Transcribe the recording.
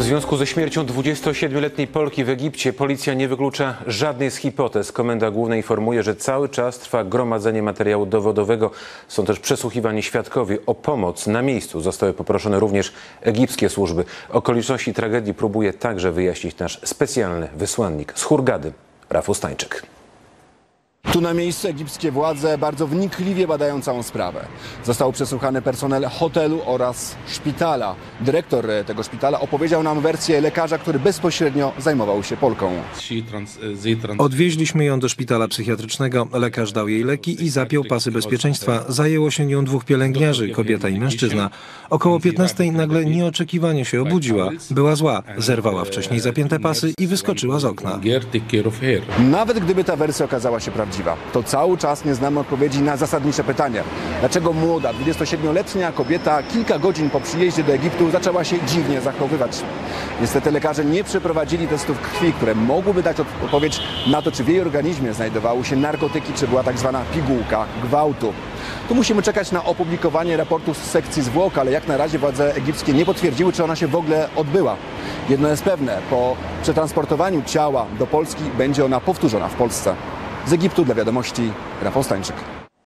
W związku ze śmiercią 27-letniej Polki w Egipcie policja nie wyklucza żadnej z hipotez. Komenda Główna informuje, że cały czas trwa gromadzenie materiału dowodowego. Są też przesłuchiwani świadkowie. O pomoc na miejscu zostały poproszone również egipskie służby. Okoliczności tragedii próbuje także wyjaśnić nasz specjalny wysłannik z Hurgady, Rafał Stańczyk. Tu na miejscu egipskie władze bardzo wnikliwie badają całą sprawę. Został przesłuchany personel hotelu oraz szpitala. Dyrektor tego szpitala opowiedział nam wersję lekarza, który bezpośrednio zajmował się Polką. Odwieźliśmy ją do szpitala psychiatrycznego, lekarz dał jej leki i zapiął pasy bezpieczeństwa. Zajęło się nią dwóch pielęgniarzy, kobieta i mężczyzna. Około 15 nagle nieoczekiwanie się obudziła. Była zła, zerwała wcześniej zapięte pasy i wyskoczyła z okna. Nawet gdyby ta wersja okazała się prawdziwa, to cały czas nie znamy odpowiedzi na zasadnicze pytanie. Dlaczego młoda, 27-letnia kobieta kilka godzin po przyjeździe do Egiptu zaczęła się dziwnie zachowywać? Niestety lekarze nie przeprowadzili testów krwi, które mogłyby dać odpowiedź na to, czy w jej organizmie znajdowały się narkotyki, czy była tak zwana pigułka gwałtu. Tu musimy czekać na opublikowanie raportu z sekcji zwłok, ale jak na razie władze egipskie nie potwierdziły, czy ona się w ogóle odbyła. Jedno jest pewne, po przetransportowaniu ciała do Polski będzie ona powtórzona w Polsce. Z Egiptu dla wiadomości Rafał Stańczyk.